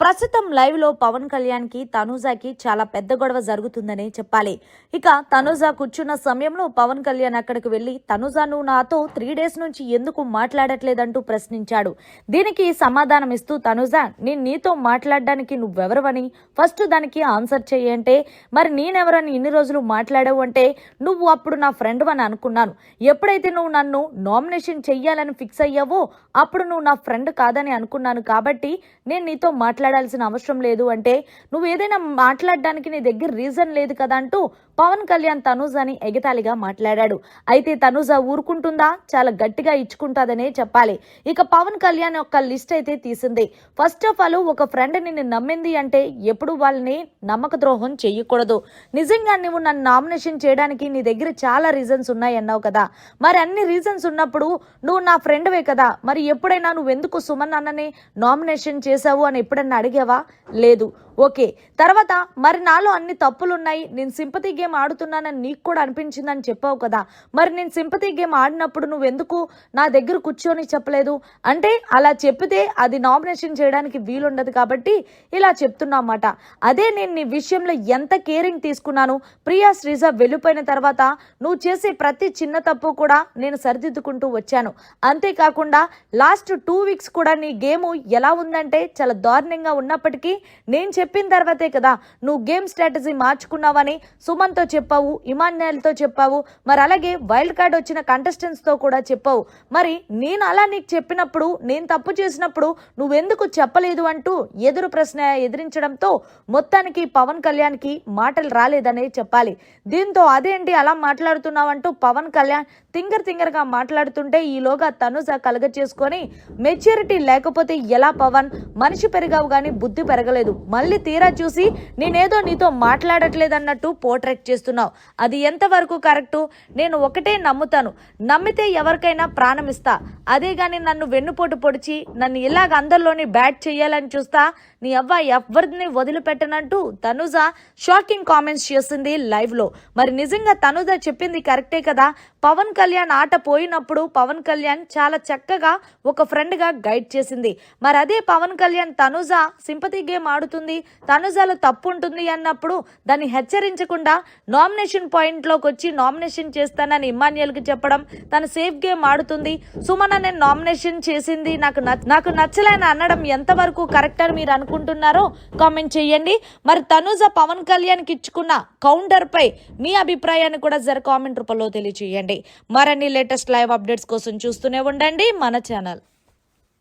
ప్రస్తుతం లైవ్లో పవన్ కళ్యాణ్కి తనూజాకి చాలా పెద్ద గొడవ జరుగుతుందనే చెప్పాలి. ఇక తనూజా కూర్చున్న సమయంలో పవన్ కళ్యాణ్ అక్కడికి వెళ్ళి తనూజా నువ్వు నాతో త్రీ డేస్ నుంచి ఎందుకు మాట్లాడట్లేదంటూ ప్రశ్నించాడు. దీనికి సమాధానం ఇస్తూ తనూజా నేను నీతో మాట్లాడడానికి నువ్వెవరవని? ఫస్ట్ దానికి ఆన్సర్ చెయ్యంటే మరి నేనెవరని ఇన్ని రోజులు మాట్లాడావు అంటే నువ్వు అప్పుడు నా ఫ్రెండ్ అని అనుకున్నాను. ఎప్పుడైతే నువ్వు నన్ను నామినేషన్ చెయ్యాలని ఫిక్స్ అయ్యావో అప్పుడు నువ్వు నా ఫ్రెండ్ కాదని అనుకున్నాను కాబట్టి నేను నీతో మాట్లాడాల్సిన అవసరం లేదు అంటే నువ్వు ఏదైనా మాట్లాడడానికి నీ దగ్గర రీజన్ లేదు కదా అంటూ పవన్ కళ్యాణ్ తనూజ్ అని ఎగతాళిగా మాట్లాడాడు. అయితే తనూజ ఊరుకుంటుందా? చాలా గట్టిగా ఇచ్చుకుంటాదనే చెప్పాలి. ఇక పవన్ కళ్యాణ్ యొక్క లిస్ట్ అయితే తీసింది. ఫస్ట్ ఆఫ్ ఆల్ ఒక ఫ్రెండ్ నిన్ను నమ్మింది అంటే ఎప్పుడు వాళ్ళని నమ్మక ద్రోహం చేయకూడదు నిజంగా నువ్వు నన్ను నామినేషన్ చేయడానికి నీ దగ్గర చాలా రీజన్స్ ఉన్నాయి అన్నావు కదా. మరి అన్ని రీజన్స్ ఉన్నప్పుడు నువ్వు నా ఫ్రెండ్వే కదా. మరి ఎప్పుడైనా నువ్వు ఎందుకు సుమన్ అన్నని నామినేషన్ చేశావు అని ఎప్పుడన్నా అడిగావా? లేదు. ఓకే. తర్వాత మరి నాలో అన్ని తప్పులు ఉన్నాయి నేను సింపతి గేమ్ ఆడుతున్నానని నీకు కూడా అనిపించిందని చెప్పావు కదా. మరి నేను సింపతి గేమ్ ఆడినప్పుడు నువ్వు ఎందుకు నా దగ్గర కూర్చొని చెప్పలేదు? అంటే అలా చెప్పితే అది నామినేషన్ చేయడానికి వీలుండదు కాబట్టి ఇలా చెప్తున్నామాట. అదే నేను నీ విషయంలో ఎంత కేరింగ్ తీసుకున్నాను ప్రియా శ్రీజ వెళ్ళిపోయిన తర్వాత నువ్వు చేసే ప్రతి చిన్న తప్పు కూడా నేను సరిదిద్దుకుంటూ వచ్చాను. అంతేకాకుండా లాస్ట్ టూ వీక్స్ కూడా నీ గేమ్ ఎలా ఉందంటే చాలా దారుణంగా ఉన్నప్పటికీ నేను చెప్పిన తర్వాతే కదా నువ్వు గేమ్ స్ట్రాటజీ మార్చుకున్నావని సుమన్తో చెప్పావు ఇమాన్యాల్తో చెప్పావు మరి అలాగే వైల్డ్ కార్డ్ వచ్చిన కంటెస్టెంట్స్తో కూడా చెప్పావు. మరి నేను అలా నీకు చెప్పినప్పుడు నేను తప్పు చేసినప్పుడు నువ్వెందుకు చెప్పలేదు అంటూ ఎదురు ప్రశ్న ఎదిరించడంతో మొత్తానికి పవన్ కళ్యాణ్కి మాటలు రాలేదనే చెప్పాలి. దీంతో అదేంటి అలా మాట్లాడుతున్నావంటూ పవన్ కళ్యాణ్ తింగర్ తింగర్గా మాట్లాడుతుంటే ఈలోగా తనుజ కలగ చేసుకొని మెచ్యూరిటీ లేకపోతే ఎలా పవన్? మనిషి పెరిగావు కానీ బుద్ధి పెరగలేదు. మళ్ళీ తీరా చూసి నేనేదో నీతో మాట్లాడట్లేదన్నట్టు పోర్ట్రేట్ చేస్తున్నావు. అది ఎంతవరకు కరెక్టు? నేను ఒకటే నమ్ముతాను. నమ్మితే ఎవరికైనా ప్రాణం ఇస్తా. అదే గాని నన్ను వెన్నుపోటు పొడిచి నన్ను ఇలాగ అందరిలోని బ్యాట్ చేయాలని చూస్తా నీ అవ్వ ఎవరిని వదిలిపెట్టనంటూ తనుజ షాకింగ్ కామెంట్స్ చేసింది లైవ్లో. మరి నిజంగా తనుజ చెప్పింది కరెక్టే కదా? పవన్ కళ్యాణ్ ఆట పోయినప్పుడు పవన్ కళ్యాణ్ చాలా చక్కగా ఒక ఫ్రెండ్గా గైడ్ చేసింది. మరి అదే పవన్ కళ్యాణ్ తనుజ సింపతి గేమ్ ఆడుతుంది. తనుజలో తప్పు ఉంటుంది అన్నప్పుడు దాన్ని హెచ్చరించకుండా నామినేషన్ పాయింట్లోకి వచ్చి నామినేషన్ చేస్తానని ఇమాన్యుయల్కి చెప్పడం తను సేఫ్ గేమ్ ఆడుతుంది. సుమన నేను నామినేషన్ చేసింది నాకు నాకు నచ్చలేని అనడం ఎంతవరకు కరెక్ట్ అని మీరు అనుకుంటున్నారో కామెంట్ చేయండి. మరి తనుజ పవన్ కళ్యాణ్కి ఇచ్చుకున్న కౌంటర్ పై మీ అభిప్రాయాన్ని కూడా జర కామెంట్ రూపంలో తెలియజేయండి మరిన్ని లేటెస్ట్ లైవ్ అప్డేట్స్ కోసం చూస్తూనే ఉండండి మన ఛానల్.